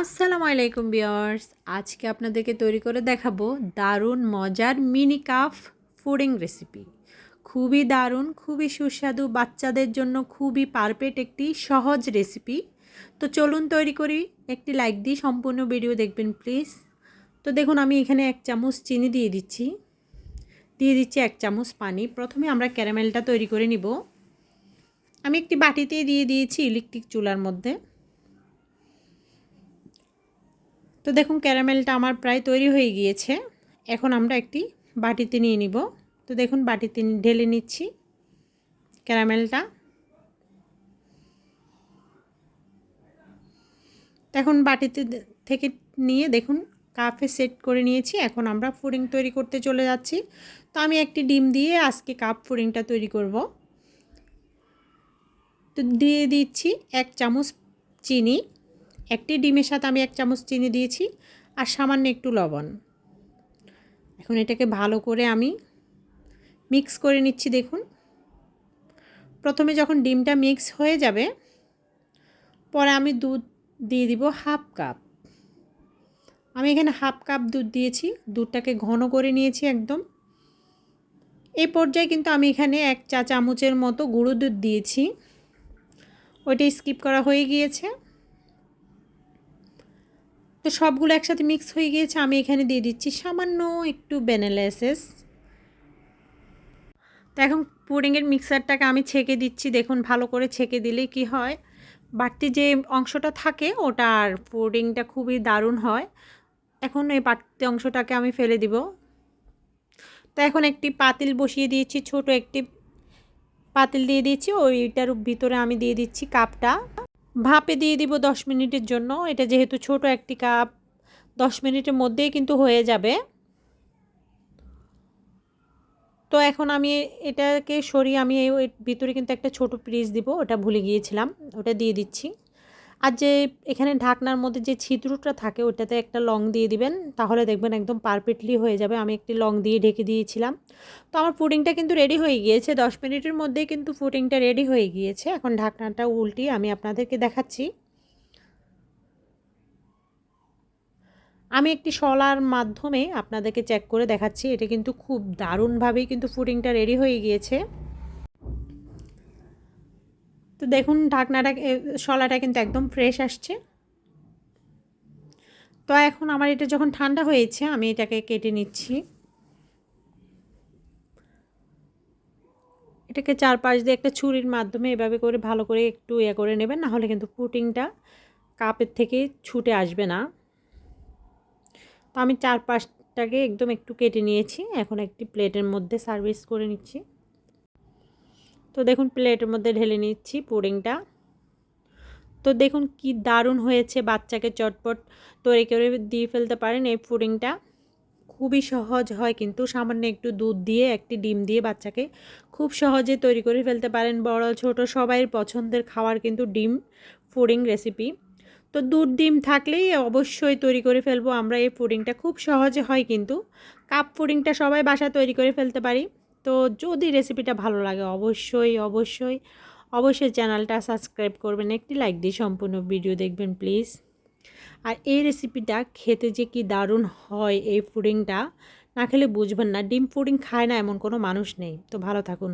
আসসালামু আলাইকুম বিয়ার্স আজকে আপনাদেরকে তৈরি করে দেখাবো দারুণ মজার মিনি কাফ ফুডিং রেসিপি। খুবই দারুণ, খুবই সুস্বাদু, বাচ্চাদের জন্য খুবই পারফেক্ট একটি সহজ রেসিপি। তো চলুন তৈরি করি। একটি লাইক দিয়ে সম্পূর্ণ ভিডিও দেখবেন, প্লিজ। তো দেখুন, আমি এখানে এক চামচ চিনি দিয়ে দিচ্ছি। দিয়ে দিচ্ছি এক চামচ পানি। প্রথমে আমরা ক্যারামেলটা তৈরি করে নিব। আমি একটি বাটিতে দিয়ে দিয়েছি ইলেকট্রিক চুলার মধ্যে। তো দেখুন, ক্যারামেলটা আমার প্রায় তৈরি হয়ে গিয়েছে। এখন আমরা একটি বাটিতে নিয়ে নিব। তো দেখুন, বাটিতে ঢেলে নিচ্ছি ক্যারামেলটা। এখন বাটিতে থেকে নিয়ে দেখুন, কাপে সেট করে নিয়েছি। এখন আমরা ফুডিং তৈরি করতে চলে যাচ্ছি। তো আমি একটি ডিম দিয়ে আজকে কাপ ফুডিংটা তৈরি করব। তো দিয়ে দিচ্ছি এক চামচ চিনি। একটি ডিমের সাথে আমি এক চামচ চিনি দিয়েছি আর সামান্য একটু লবণ। এখন এটাকে ভালো করে আমি মিক্স করে নিচ্ছি দেখুন। প্রথমে যখন ডিমটা মিক্স হয়ে যাবে, পরে আমি দুধ দিয়ে দিব হাফ কাপ। আমি এখানে হাফ কাপ দুধ দিয়েছি, দুধটাকে ঘন করে নিয়েছি একদম। এই পর্যায়ে কিন্তু আমি এখানে এক চা চামচের মতো গুঁড়ো দুধ দিয়েছি। ওইটা স্কিপ করা হয়ে গিয়েছে। তো সবগুলো একসাথে মিক্স হয়ে গিয়েছে, আমি এখানে দিয়ে দিচ্ছি সামান্য একটু ভ্যানিলা এসেস তো এখন পুডিংয়ের মিক্সারটাকে আমি ছেঁকে দিচ্ছি, দেখুন ভালো করে ছেঁকে দিলে কি হয়? বাড়তি যে অংশটা থাকে, ওটা আর পুডিংটা খুবই দারুণ হয়। এখন এই বাড়তি অংশটাকে আমি ফেলে দিব। তো এখন একটি পাতিল বসিয়ে দিয়েছি, ছোট একটি পাতিল দিয়ে দিচ্ছি ওইটার ভিতরে আমি দিয়ে দিচ্ছি কাপটা। ভাপে দিয়ে দিব দশ মিনিটের জন্য। এটা যেহেতু ছোট একটি কাপ, দশ মিনিটের মধ্যেই কিন্তু হয়ে যাবে। তো এখন আমি এটাকে সরিয়ে আমি এই ভিতরে কিন্তু একটা ছোট পিস দিব, ওটা ভুলে গিয়েছিলাম, ওটা দিয়ে দিচ্ছি। আর যে এখানে ঢাকনার মধ্যে যে ছিদ্রটা থাকে ওটাতে একটা লং দিয়ে দিবেন। তাহলে দেখবেন একদম পারফেক্টলি হয়ে যাবে। আমি একটি লং দিয়ে ঢেকে দিয়েছিলাম। তো আমার পুডিংটা কিন্তু রেডি হয়ে গিয়েছে। দশ মিনিটের মধ্যেই কিন্তু পুডিংটা রেডি হয়ে গিয়েছে। এখন ঢাকনাটা উল্টিয়ে আমি আপনাদেরকে দেখাচ্ছি। আমি একটি শলার মাধ্যমে আপনাদেরকে চেক করে দেখাচ্ছি। এটা কিন্তু খুব দারুণভাবেই কিন্তু পুডিংটা রেডি হয়ে গিয়েছে। তো দেখুন, ঢাকনাটা শলাটা কিন্তু একদম ফ্রেশ আসছে। তো এখন আমার এটা যখন ঠান্ডা হয়েছে, আমি এটাকে কেটে নিচ্ছি। এটাকে চারপাশ দিয়ে একটা ছুরির মাধ্যমে এভাবে করে ভালো করে একটু ইয়ে করে নেবেন নাহলে কিন্তু পুটিংটা কাপের থেকে ছুটে আসবে না। তো আমি চারপাশটাকে একদম একটু কেটে নিয়েছি, এখন একটি প্লেটের মধ্যে সার্ভিস করে নিচ্ছি। তো দেখুন প্লেটের মধ্যে ঢেলে নিচ্ছি পুডিংটা। তো দেখুন কি দারুণ হয়েছে, বাচ্চাকে চটপট তৈরি করে দিয়ে ফেলতে পারেন এই পুডিংটা। খুবই সহজ হয় কিন্তু, সামান্য একটু দুধ দিয়ে, একটি ডিম দিয়ে বাচ্চাকে খুব সহজে তৈরি করে ফেলতে পারেন। বড়, ছোট সবাই পছন্দের খাওয়ার কিন্তু ডিম পুডিং রেসিপি। তো দুধ, ডিম থাকলেই অবশ্যই তৈরি করে ফেলব আমরা, এই পুডিংটা খুব সহজে হয় কিন্তু। কাপ পুডিংটা সবাই বাসায় তৈরি করে ফেলতে পারি। তো যদি রেসিপিটা ভালো লাগে অবশ্যই অবশ্যই অবশ্যই চ্যানেলটা সাবস্ক্রাইব করবেন, একটি লাইক দিয়ে সম্পূর্ণ ভিডিও দেখবেন প্লিজ আর এই রেসিপিটা খেতে যে কি দারুণ হয় এই ফুডিংটা না খেলে বুঝবেন না, ডিম ফুডিং খায় না এমন কোনো মানুষ নেই। তো ভালো থাকুন।